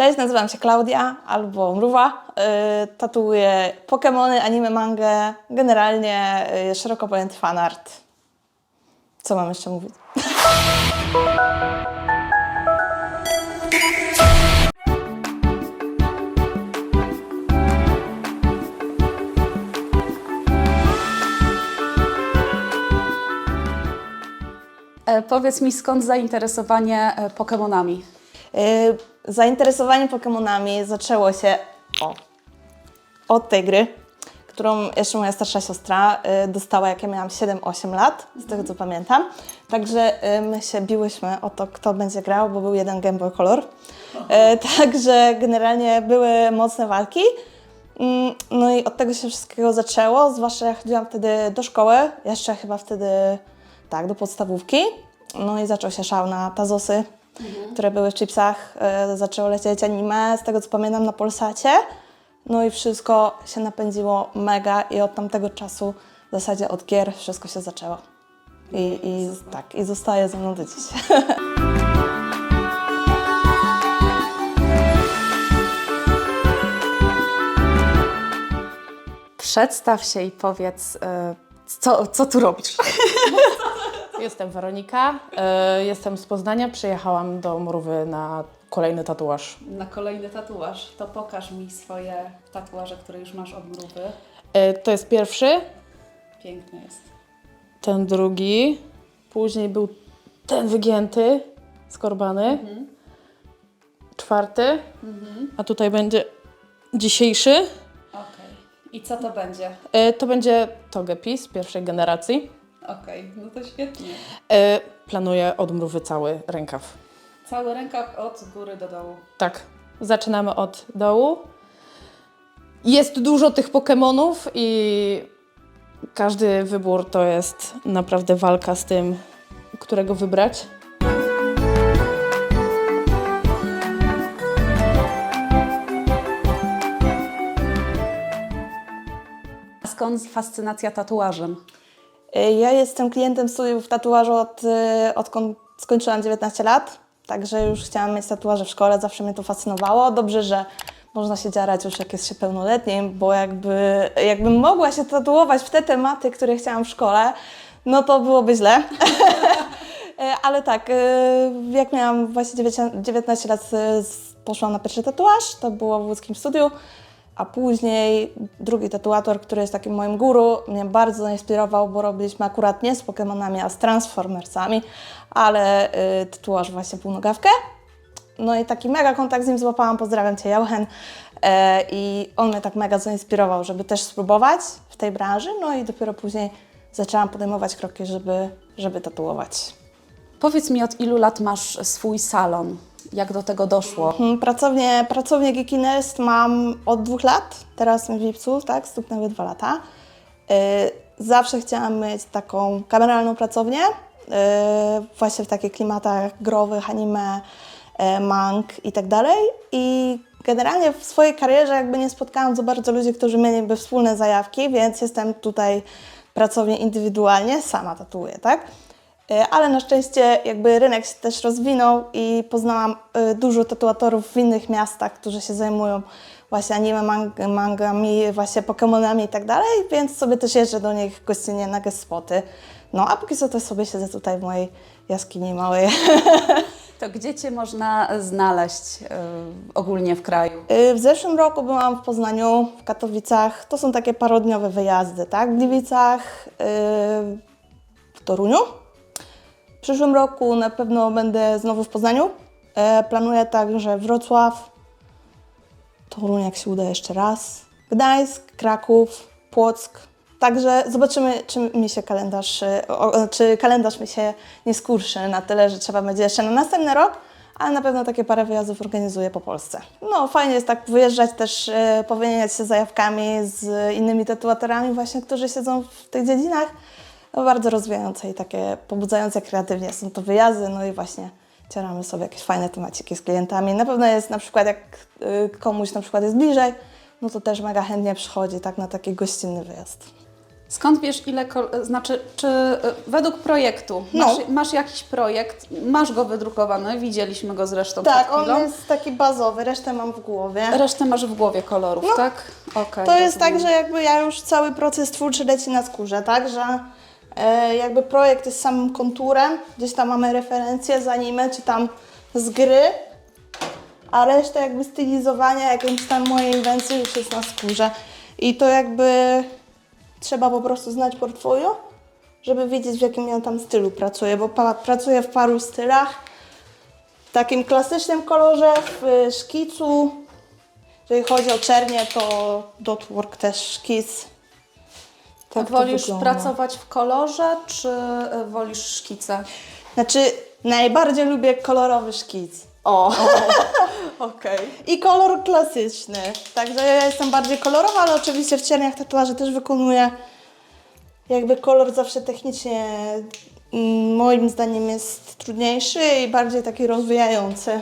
Cześć, nazywam się Klaudia albo Mruwa. Yy, tatuuję Pokémony, anime, mangę, generalnie yy, szeroko pojęty fanart. Co mam jeszcze mówić? E, powiedz mi, skąd zainteresowanie e, Pokemonami? Zainteresowanie Pokémonami zaczęło się o, od tej gry, którą jeszcze moja starsza siostra yy, dostała, jak ja miałam 7-8 lat, z tego co pamiętam. Także yy, my się biłyśmy o to, kto będzie grał, bo był jeden Game Boy Color. Yy, także generalnie były mocne walki. Mm, No i od tego się wszystkiego zaczęło, zwłaszcza ja chodziłam wtedy do szkoły, jeszcze chyba wtedy, tak, do podstawówki. No i zaczął się szał na Tazosy, które były w chipsach. E, zaczęło lecieć anime, z tego co pamiętam, na Polsacie. No i wszystko się napędziło mega i od tamtego czasu w zasadzie od gier wszystko się zaczęło. I, i tak, i zostaje ze mną do dziś. Przedstaw się i powiedz, e, co, co tu robisz? Jestem Weronika, e, jestem z Poznania, przyjechałam do Mrówy na kolejny tatuaż. Na kolejny tatuaż, to pokaż mi swoje tatuaże, które już masz od mrówy. E, To jest pierwszy, Piękny jest. ten drugi, później był ten wygięty, skorbany, czwarty, a tutaj będzie dzisiejszy. Okej. I co to będzie? E, To będzie Togepi z pierwszej generacji. Okej, no to świetnie. E, Planuję od Mrówy cały rękaw. Cały rękaw od góry do dołu. Tak, zaczynamy od dołu. Jest dużo tych Pokemonów i każdy wybór to jest naprawdę walka z tym, którego wybrać. Skąd fascynacja tatuażem? Y, Ja jestem klientem studiów tatuażu od, y, odkąd skończyłam 19 lat, także już chciałam mieć tatuaże w szkole, zawsze mnie to fascynowało. Dobrze, że można się dziarać już jak jest się pełnoletnim, bo jakby, jakbym mogła się tatuować w te tematy, które chciałam w szkole, no to byłoby źle. Y, Ale tak, jak miałam właśnie 19 lat, poszłam na pierwszy tatuaż, to było w łódzkim studiu, a później drugi tatuator, który jest takim moim guru, mnie bardzo zainspirował, bo robiliśmy akurat nie z Pokemonami, a z Transformersami, ale y, tatuaż właśnie półnogawkę. No i taki mega kontakt z nim złapałam, pozdrawiam Cię Jauchen. E, I on mnie tak mega zainspirował, żeby też spróbować w tej branży, no i dopiero później zaczęłam podejmować kroki, żeby, żeby tatuować. Powiedz mi, od ilu lat masz swój salon? Jak do tego doszło? Pracownię, pracownię Geekinest mam od dwóch lat, teraz w lipcu, tak, stuknęły dwa lata. Yy, zawsze chciałam mieć taką kameralną pracownię, yy, właśnie w takich klimatach growych, anime, yy, mang i tak dalej. I generalnie w swojej karierze jakby nie spotkałam za bardzo ludzi, którzy mieliby wspólne zajawki, więc jestem tutaj pracownię indywidualnie, sama tatuuję, tak? E, Ale na szczęście jakby rynek się też rozwinął i poznałam e, dużo tatuatorów w innych miastach, którzy się zajmują właśnie anime, mang mangami, właśnie Pokemonami i tak dalej, więc sobie też jeżdżę do nich gościnnie na guest spoty. No a póki co to sobie siedzę tutaj w mojej jaskini małej. To gdzie Cię można znaleźć y, ogólnie w kraju? W zeszłym roku byłam w Poznaniu, w Katowicach. To są takie parodniowe wyjazdy, tak? W Gliwicach, w Toruniu. W przyszłym roku na pewno będę znowu w Poznaniu. E, Planuję także Wrocław, Toruń, jak się uda jeszcze raz, Gdańsk, Kraków, Płock. Także zobaczymy, czy mi się kalendarz, o, o, czy kalendarz mi się nie skurczy na tyle, że trzeba będzie jeszcze na następny rok, ale na pewno takie parę wyjazdów organizuję po Polsce. No fajnie jest tak wyjeżdżać też, powymieniać się zajawkami z innymi tatuatorami właśnie, którzy siedzą w tych dziedzinach. No, bardzo rozwijające i takie pobudzające kreatywnie są to wyjazdy, no i właśnie ciaramy sobie jakieś fajne temaciki z klientami. Na pewno jest na przykład, jak y, komuś na przykład jest bliżej, no to też mega chętnie przychodzi tak na taki gościnny wyjazd. Skąd wiesz, ile, znaczy, czy y, według projektu No. masz, masz jakiś projekt, masz go wydrukowany, widzieliśmy go zresztą Tak, on jest taki bazowy, resztę mam w głowie. Resztę masz w głowie kolorów, No. tak? Okej. To jest tak, że jakby ja już cały proces twórczy leci na skórze, tak, że jakby projekt jest samym konturem, gdzieś tam mamy referencje z anime, czy tam z gry, a reszta jakby stylizowania, jakimś tam mojej inwencji już jest na skórze. I to jakby trzeba po prostu znać portfolio, żeby wiedzieć w jakim ja tam stylu pracuję, bo pracuję w paru stylach. W takim klasycznym kolorze, w szkicu, jeżeli chodzi o czernie, to dotwork też szkic. Tak Wolisz pracować w kolorze, czy y, wolisz szkice? Znaczy, najbardziej lubię kolorowy szkic. O! Okej. I kolor klasyczny. Także ja jestem bardziej kolorowa, ale oczywiście w czerniach tatuaże też wykonuję. Jakby kolor zawsze technicznie mm, moim zdaniem jest trudniejszy i bardziej taki rozwijający.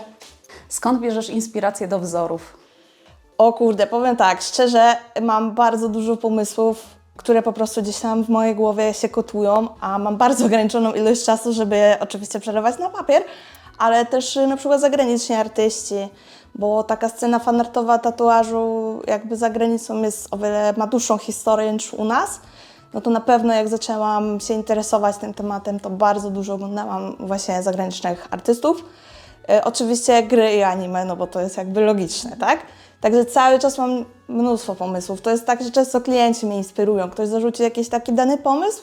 Skąd bierzesz inspirację do wzorów? O kurde, powiem tak, szczerze, mam bardzo dużo pomysłów, które po prostu gdzieś tam w mojej głowie się kotują, a mam bardzo ograniczoną ilość czasu, żeby je oczywiście przelewać na papier, ale też y, na przykład zagraniczni artyści, bo taka scena fanartowa tatuażu jakby za granicą jest o wiele, ma dłuższą historię niż u nas. No to na pewno jak zaczęłam się interesować tym tematem, to bardzo dużo oglądałam właśnie zagranicznych artystów. E, Oczywiście gry i anime, no bo to jest jakby logiczne, tak? Także cały czas mam mnóstwo pomysłów. To jest tak, że często klienci mnie inspirują. Ktoś zarzuci jakiś taki dany pomysł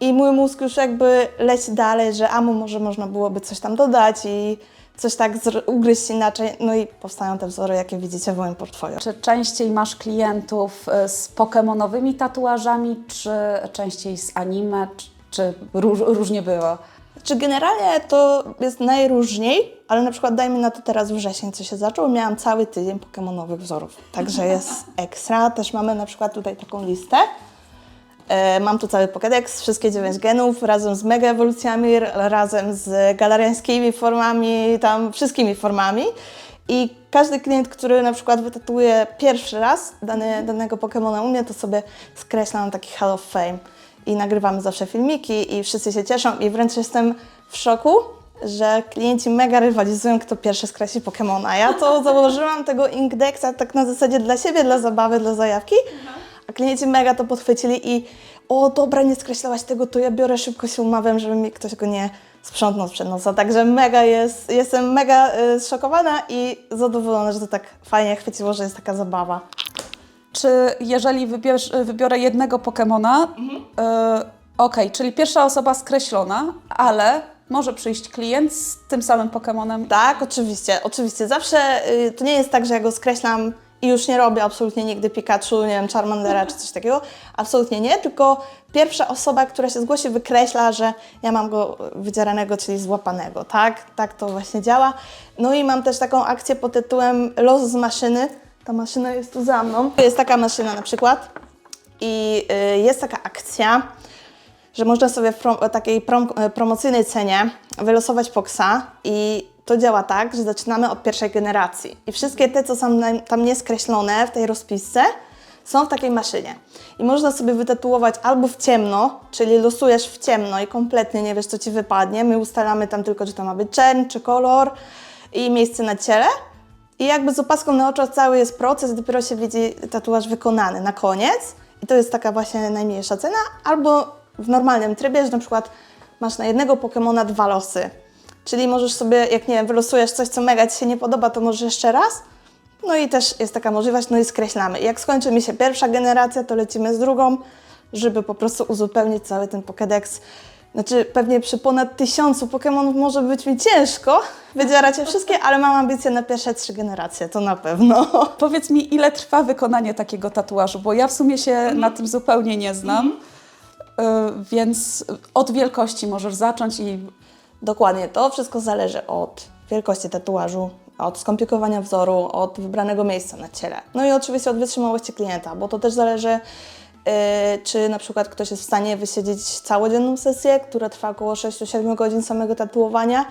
i mój mózg już jakby leci dalej, że a mu może można byłoby coś tam dodać i coś tak ugryźć inaczej. No i powstają te wzory, jakie widzicie w moim portfolio. Czy częściej masz klientów y, z pokemonowymi tatuażami, czy częściej z anime, czy, czy róż, różnie było? Czy generalnie to jest najróżniej, ale na przykład dajmy na to teraz wrzesień, co się zaczął, miałam cały tydzień pokemonowych wzorów. Także jest ekstra. Też mamy na przykład tutaj taką listę. E, Mam tu cały Pokédex, wszystkie dziewięć genów, razem z mega ewolucjami, razem z galariańskimi formami, tam wszystkimi formami. I każdy klient, który na przykład wytatuuje pierwszy raz danego Pokemona u mnie, to sobie skreślam taki Hall of Fame. I nagrywamy zawsze filmiki i wszyscy się cieszą i wręcz jestem w szoku, że klienci mega rywalizują, kto pierwszy skreśli Pokemona. Ja to założyłam tego Inkdexa tak na zasadzie dla siebie, dla zabawy, dla zajawki, a klienci mega to podchwycili i o dobra, nie skreślałaś tego, to ja biorę, szybko się umawiam, żeby mi ktoś go nie sprzątnął sprzed nosa. Także mega jest, jestem mega y, zszokowana i zadowolona, że to tak fajnie chwyciło, że jest taka zabawa. Czy jeżeli wybierz, wybiorę jednego Pokemona, y, okej, czyli pierwsza osoba skreślona, ale może przyjść klient z tym samym Pokemonem. Tak, oczywiście, oczywiście. Zawsze y, to nie jest tak, że ja go skreślam i już nie robię absolutnie nigdy Pikachu, nie wiem, Charmandera czy coś takiego. Absolutnie nie, tylko pierwsza osoba, która się zgłosi, wykreśla, że ja mam go wydzieranego, czyli złapanego, tak? Tak to właśnie działa. No i mam też taką akcję pod tytułem Los z maszyny. Ta maszyna jest tu za mną. Jest taka maszyna na przykład i y, jest taka akcja, że można sobie w prom- takiej prom- e, promocyjnej cenie wylosować poksa i to działa tak, że zaczynamy od pierwszej generacji i wszystkie te, co są tam nieskreślone w tej rozpisce, są w takiej maszynie. I można sobie wytatuować albo w ciemno, czyli losujesz w ciemno i kompletnie nie wiesz, co Ci wypadnie. My ustalamy tam tylko, czy to ma być czerń, czy kolor i miejsce na ciele. I jakby z opaską na oczach cały jest proces, dopiero się widzi tatuaż wykonany na koniec. I to jest taka właśnie najmniejsza cena. Albo w normalnym trybie, że na przykład masz na jednego Pokemona dwa losy. Czyli możesz sobie, jak nie wiem, wylosujesz coś, co mega Ci się nie podoba, to możesz jeszcze raz. No i też jest taka możliwość, no i skreślamy. Jak skończy mi się pierwsza generacja, to lecimy z drugą, żeby po prostu uzupełnić cały ten Pokédex. Znaczy, pewnie przy ponad tysiącu Pokémonów może być mi ciężko wydzierać je wszystkie, ale mam ambicje na pierwsze trzy generacje, to na pewno. Powiedz mi, ile trwa wykonanie takiego tatuażu, bo ja w sumie się na tym zupełnie nie znam. Y, więc od wielkości możesz zacząć i Dokładnie, to wszystko zależy od wielkości tatuażu, od skomplikowania wzoru, od wybranego miejsca na ciele. No i oczywiście od wytrzymałości klienta, bo to też zależy, czy na przykład ktoś jest w stanie wysiedzieć całodzienną sesję, która trwa około 6-7 godzin samego tatuowania,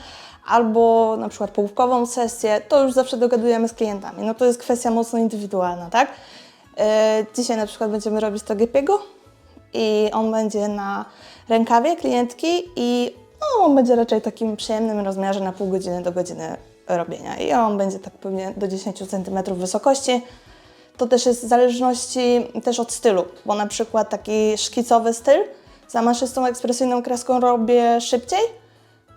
albo na przykład połówkową sesję, to już zawsze dogadujemy z klientami. No to jest kwestia mocno indywidualna, tak? Yy, dzisiaj na przykład będziemy robić to Gepiego, i on będzie na rękawie klientki i no, on będzie raczej takim przyjemnym rozmiarze na pół godziny do godziny robienia i on będzie tak pewnie do 10 cm wysokości. To też jest w zależności też od stylu, bo na przykład taki szkicowy styl za maszystą ekspresyjną kreską robię szybciej,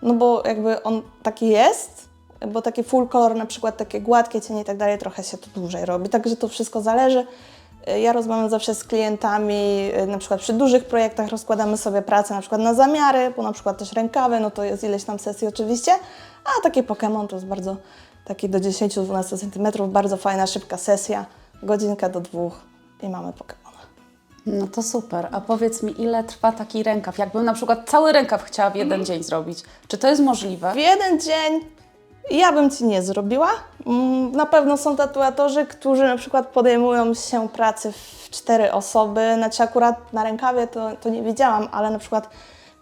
no bo jakby on taki jest, bo taki full color, na przykład takie gładkie cienie i tak dalej, trochę się to dłużej robi. Także to wszystko zależy. Y, Ja rozmawiam zawsze z klientami, y, na przykład przy dużych projektach rozkładamy sobie pracę na przykład na zamiary, bo na przykład też rękawy, no to jest ileś tam sesji oczywiście, a taki Pokémon to jest bardzo, taki do 10-12 cm, bardzo fajna, szybka sesja, godzinka do dwóch i mamy Pokémona. No to super. A powiedz mi, ile trwa taki rękaw? Jakbym na przykład cały rękaw chciała w jeden dzień zrobić. Czy to jest możliwe? W jeden dzień ja bym Ci nie zrobiła. Mm, Na pewno są tatuatorzy, którzy na przykład podejmują się pracy w cztery osoby. Znaczy akurat na rękawie to, to nie widziałam, ale na przykład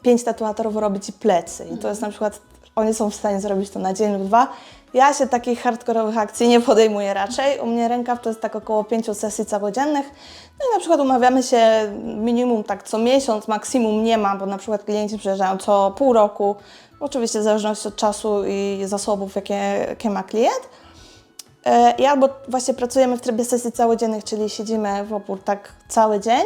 pięć tatuatorów robi Ci plecy i to jest na przykład, oni są w stanie zrobić to na dzień lub dwa. Ja się takich hardkorowych akcji nie podejmuję raczej. U mnie rękaw to jest tak około pięciu sesji całodziennych. No i na przykład umawiamy się minimum tak co miesiąc, maksimum nie ma, bo na przykład klienci przyjeżdżają co pół roku. Oczywiście w zależności od czasu i zasobów, jakie, jakie ma klient. E, I albo właśnie pracujemy w trybie sesji całodziennych, czyli siedzimy w opór tak cały dzień,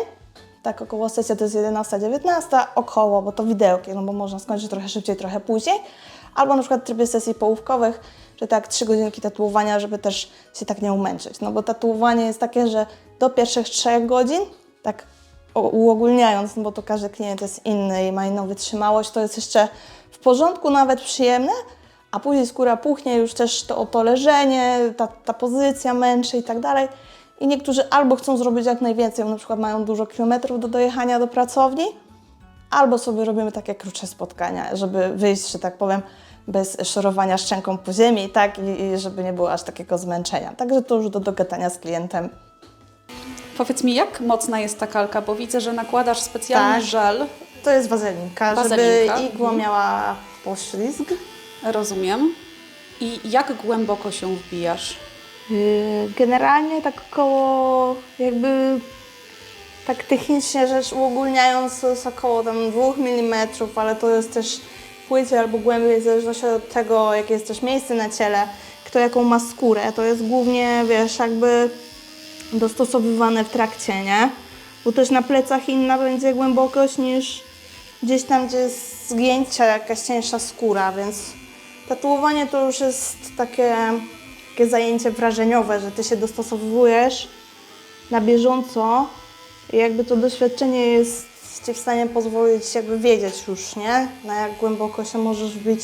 tak około sesja to jest 11-19, około, bo to widełki, no bo można skończyć trochę szybciej, trochę później. Albo na przykład w trybie sesji połówkowych, że tak 3 godzinki tatuowania, żeby też się tak nie umęczyć. No bo tatuowanie jest takie, że do pierwszych 3 godzin, tak uogólniając, no bo to każdy klient jest inny i ma inną wytrzymałość, to jest jeszcze w porządku, nawet przyjemne, a później skóra puchnie, już też to, to leżenie, ta, ta pozycja męczy i tak dalej. I niektórzy albo chcą zrobić jak najwięcej, na przykład mają dużo kilometrów do dojechania do pracowni, albo sobie robimy takie krótsze spotkania, żeby wyjść, że tak powiem, bez szorowania szczęką po ziemi, tak, i, i żeby nie było aż takiego zmęczenia. Także to już do dogadania z klientem. Powiedz mi, jak mocna jest ta kalka, bo widzę, że nakładasz specjalny Tak. żel. To jest wazelinka, Wazelinka, żeby igła mhm. miała poślizg. Rozumiem. I jak głęboko się wbijasz? Yy, Generalnie tak około jakby tak technicznie rzecz uogólniając to jest około tam 2 mm, ale to jest też płycie albo głębiej w zależności od tego jakie jest też miejsce na ciele, kto jaką ma skórę. To jest głównie wiesz jakby dostosowywane w trakcie, nie? Bo też na plecach inna będzie głębokość niż gdzieś tam, gdzie jest zgięcia, jakaś cięższa skóra, więc tatuowanie to już jest takie, takie zajęcie wrażeniowe, że ty się dostosowujesz na bieżąco i jakby to doświadczenie jest ci w stanie pozwolić jakby wiedzieć już, nie? Na jak głęboko się możesz wbić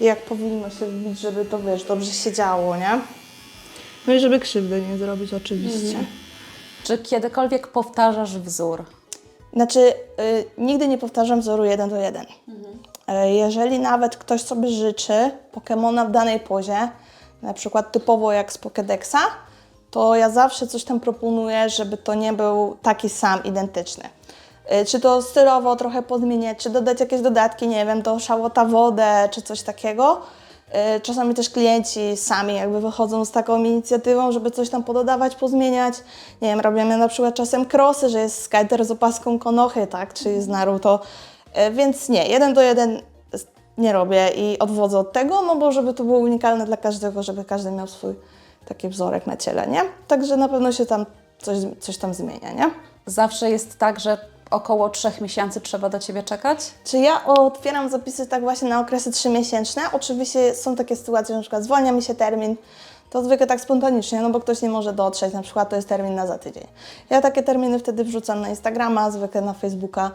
i jak powinno się wbić, żeby to, wiesz, dobrze się działo, nie? No i żeby krzywdy nie zrobić oczywiście. Czy kiedykolwiek powtarzasz wzór? Znaczy, y, nigdy nie powtarzam wzoru jeden do jeden. Y, jeżeli nawet ktoś sobie życzy Pokemona w danej pozie, na przykład typowo jak z Pokédexa, to ja zawsze coś tam proponuję, żeby to nie był taki sam, identyczny. Y, Czy to stylowo trochę podmieniać, czy dodać jakieś dodatki, nie wiem, do szałota wodę, czy coś takiego. Y, Czasami też klienci sami jakby wychodzą z taką inicjatywą, żeby coś tam pododawać, pozmieniać. Nie wiem, robimy na przykład czasem krosy, że jest skater z opaską konochy, tak, czy z Naruto. Y, Więc nie, jeden do jeden nie robię i odwodzę od tego, no bo żeby to było unikalne dla każdego, żeby każdy miał swój taki wzorek na ciele, nie? Także na pewno się tam coś, coś tam zmienia, nie? Zawsze jest tak, że około trzech miesięcy trzeba do Ciebie czekać? Czy ja otwieram zapisy tak właśnie na okresy trzymiesięczne? Oczywiście są takie sytuacje, że na przykład zwalnia mi się termin, to zwykle tak spontanicznie, no bo ktoś nie może dotrzeć, na przykład to jest termin na za tydzień. Ja takie terminy wtedy wrzucam na Instagrama, zwykle na Facebooka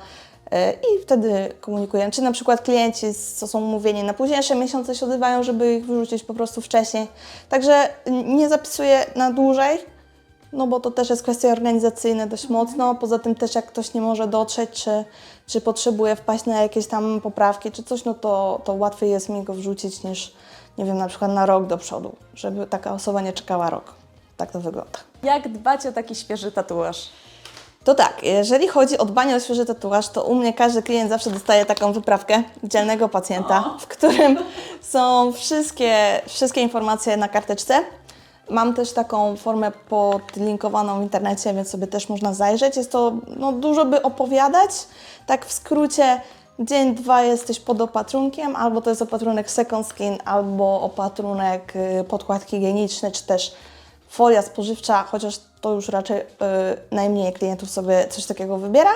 i wtedy komunikuję. Czy na przykład klienci, co są umówieni na późniejsze miesiące się odbywają, żeby ich wyrzucić po prostu wcześniej. Także nie zapisuję na dłużej, no bo to też jest kwestia organizacyjna dość mocno. Poza tym też jak ktoś nie może dotrzeć, czy, czy potrzebuje wpaść na jakieś tam poprawki, czy coś, no to, to łatwiej jest mi go wrzucić niż, nie wiem, na przykład na rok do przodu, żeby taka osoba nie czekała rok. Tak to wygląda. Jak dbać o taki świeży tatuaż? To tak, jeżeli chodzi o dbanie o świeży tatuaż, to u mnie każdy klient zawsze dostaje taką wyprawkę dzielnego pacjenta, w którym są wszystkie, wszystkie informacje na karteczce. Mam też taką formę podlinkowaną w internecie, więc sobie też można zajrzeć. Jest to no, dużo by opowiadać. Tak w skrócie, dzień, dwa jesteś pod opatrunkiem, albo to jest opatrunek second skin, albo opatrunek y, podkład higieniczny, czy też folia spożywcza, chociaż to już raczej y, najmniej klientów sobie coś takiego wybiera.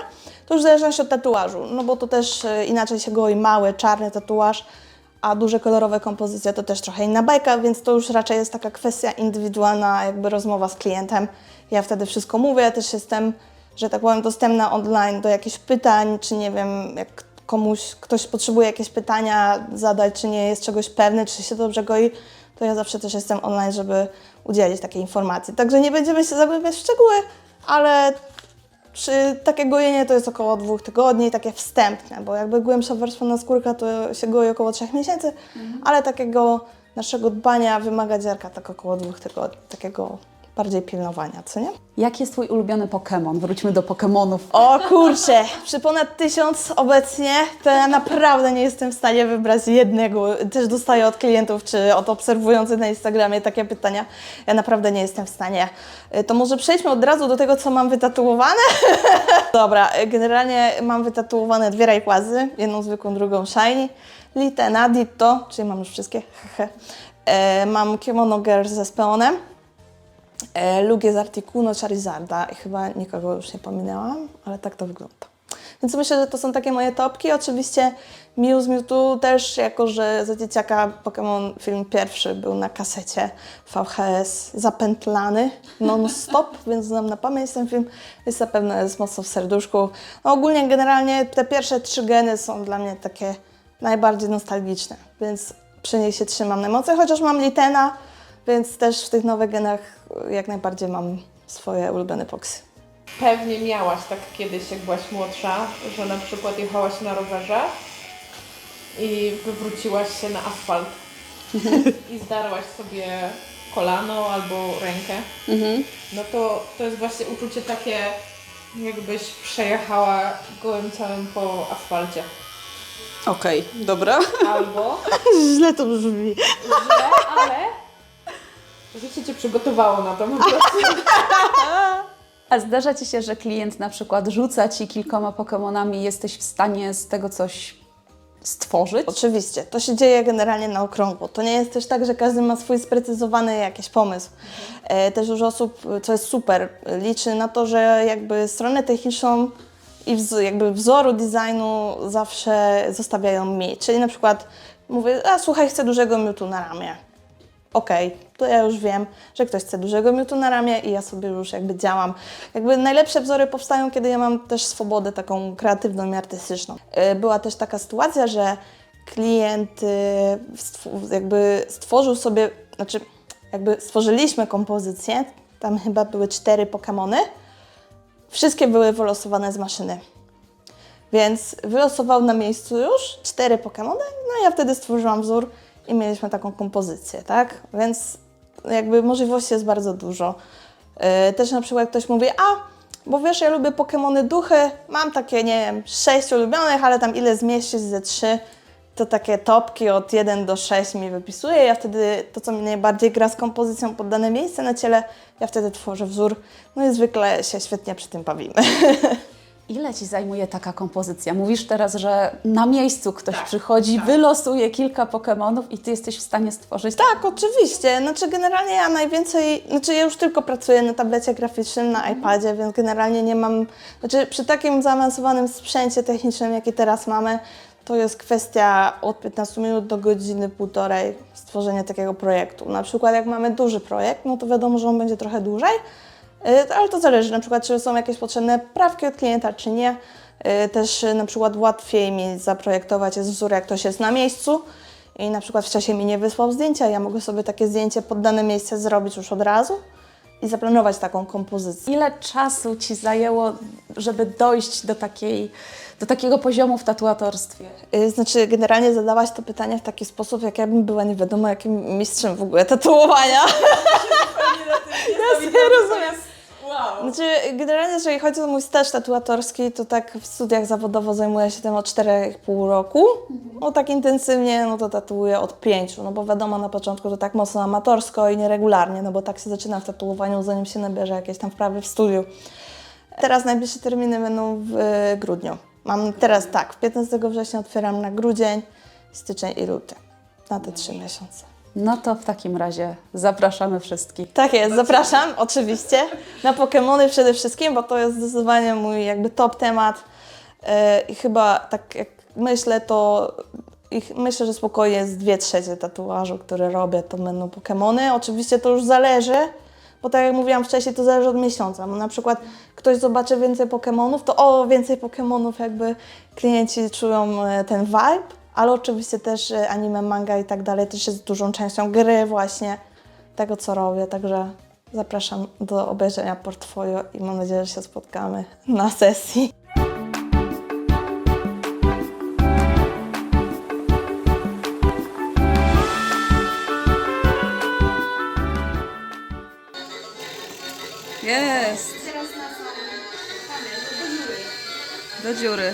To już w zależności od tatuażu, no bo to też y, inaczej się goi mały, czarny tatuaż, a duże kolorowe kompozycje to też trochę inna bajka, więc to już raczej jest taka kwestia indywidualna, jakby rozmowa z klientem. Ja wtedy wszystko mówię, też jestem, że tak powiem, dostępna online do jakichś pytań, czy nie wiem, jak komuś, ktoś potrzebuje jakieś pytania zadać, czy nie jest czegoś pewny, czy się dobrze goi, to ja zawsze też jestem online, żeby udzielić takiej informacji. Także nie będziemy się zagłębiać w szczegóły, ale czy takie gojenie to jest około dwóch tygodni, takie wstępne, bo jakby głębsza warstwa naskórka to się goi około trzech miesięcy, ale takiego naszego dbania wymaga dziarka tak około dwóch tygodni, takiego bardziej pilnowania, co nie? Jaki jest Twój ulubiony Pokémon? Wróćmy do Pokémonów. O kurczę, przy ponad tysiąc obecnie to ja naprawdę nie jestem w stanie wybrać jednego. Też dostaję od klientów czy od obserwujących na Instagramie takie pytania. Ja naprawdę nie jestem w stanie. Y, To może przejdźmy od razu do tego, co mam wytatuowane. Dobra, y, generalnie mam wytatuowane dwie rajkłazy, jedną zwykłą, drugą shiny. Litena, Ditto, czyli mam już wszystkie. E, Mam Kimono Girl ze speonem. E, Lugie z Articuno Charizarda i chyba nikogo już nie pominęłam, ale tak to wygląda. Więc myślę, że to są takie moje topki. Oczywiście Mew z Mewtwo też, jako że za dzieciaka Pokémon film pierwszy był na kasecie VHS zapętlany non-stop, więc znam na pamięć ten film, na pewno jest mocno w serduszku. No ogólnie generalnie te pierwsze trzy geny są dla mnie takie najbardziej nostalgiczne, więc przy niej się trzymam na mocy, chociaż mam Litena, więc też w tych nowych genach jak najbardziej mam swoje ulubione poksy. Pewnie miałaś tak kiedyś, jak byłaś młodsza, że na przykład jechałaś na rowerze i wywróciłaś się na asfalt i zdarłaś sobie kolano albo rękę. No to, to jest właśnie uczucie takie, jakbyś przejechała gołym ciałem po asfalcie. Okej, dobra. Albo Źle to brzmi. źle, ale życie Cię przygotowało na to po prostu. A zdarza Ci się, że klient na przykład rzuca Ci kilkoma Pokémonami i jesteś w stanie z tego coś stworzyć? Oczywiście, to się dzieje generalnie na okrągło. To nie jest też tak, że każdy ma swój sprecyzowany jakiś pomysł. E, też dużo osób, co jest super, liczy na to, że jakby stronę techniczną i wz- jakby wzoru designu zawsze zostawiają mi. Czyli na przykład mówię, a słuchaj, chcę dużego miutu na ramię. Okej, to ja już wiem, że ktoś chce dużego miutu na ramię i ja sobie już jakby działam. Jakby najlepsze wzory powstają, kiedy ja mam też swobodę taką kreatywną i artystyczną. Yy, Była też taka sytuacja, że klient stw- jakby stworzył sobie, znaczy jakby stworzyliśmy kompozycję, tam chyba były cztery Pokémony, wszystkie były wylosowane z maszyny. Więc wylosował na miejscu już cztery Pokémony, no i ja wtedy stworzyłam wzór i mieliśmy taką kompozycję, tak? Więc jakby możliwości jest bardzo dużo. Yy, też na przykład ktoś mówi, a, bo wiesz, ja lubię Pokémony duchy, mam takie, nie wiem, sześć ulubionych, ale tam ile zmieścić ze trzy, to takie topki od 1 do 6 mi wypisuje. Ja wtedy to, co mi najbardziej gra z kompozycją pod dane miejsce na ciele, ja wtedy tworzę wzór. No i zwykle się świetnie przy tym bawimy. Ile Ci zajmuje taka kompozycja? Mówisz teraz, że na miejscu ktoś przychodzi, wylosuje kilka Pokémonów i Ty jesteś w stanie stworzyć Tak, oczywiście. Znaczy generalnie ja najwięcej, znaczy ja już tylko pracuję na tablecie graficznym, na iPadzie, więc generalnie nie mam, znaczy przy takim zaawansowanym sprzęcie technicznym, jaki teraz mamy, to jest kwestia od 15 minut do godziny, półtorej stworzenia takiego projektu. Na przykład jak mamy duży projekt, no to wiadomo, że on będzie trochę dłużej, ale to zależy na przykład, czy są jakieś potrzebne prawki od klienta, czy nie. Y, Też y, na przykład łatwiej mi zaprojektować jest wzór, jak ktoś jest na miejscu i na przykład w czasie mi nie wysłał zdjęcia, ja mogę sobie takie zdjęcie pod dane miejsce zrobić już od razu i zaplanować taką kompozycję. Ile czasu Ci zajęło, żeby dojść do, takiej, do takiego poziomu w tatuatorstwie? Znaczy, generalnie zadałaś to pytanie w taki sposób, jak ja bym była nie wiadomo jakim mistrzem w ogóle tatuowania. Ja sobie rozumiem. Znaczy, Generalnie, jeżeli chodzi o mój staż tatuatorski, to tak w studiach zawodowo zajmuję się tym od 4,5 roku. No tak intensywnie, no to tatuuję od 5, no bo wiadomo, na początku to tak mocno amatorsko i nieregularnie, no bo tak się zaczyna w tatuowaniu, zanim się nabierze jakieś tam wprawy w studiu. Teraz najbliższe terminy będą w e, grudniu. Mam teraz tak, 15 września otwieram na grudzień, styczeń i luty. Na te trzy miesiące. No to w takim razie zapraszamy wszystkich. Tak jest, zapraszam oczywiście na Pokémony przede wszystkim, bo to jest zdecydowanie mój jakby top temat Yy, i chyba tak jak myślę, to ich, myślę, że spokojnie z dwie trzecie tatuażu, które robię, to będą Pokémony. Oczywiście to już zależy, bo tak jak mówiłam wcześniej, to zależy od miesiąca. Bo na przykład ktoś zobaczy więcej Pokémonów, to o, więcej Pokémonów jakby klienci czują e, ten vibe, ale oczywiście też e, anime, manga i tak dalej też jest dużą częścią gry właśnie tego, co robię. Także zapraszam do obejrzenia portfolio i mam nadzieję, że się spotkamy na sesji. Jest! Do dziury.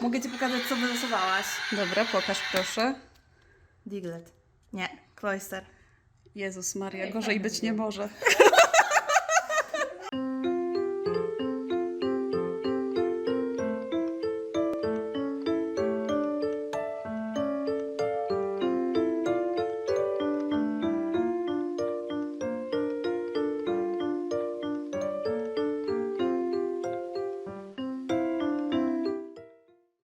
Mogę Ci pokazać, co wyrysowałaś. Dobra, pokaż proszę. Diglett. Nie, Cloister. Jezus Maria, gorzej być nie może.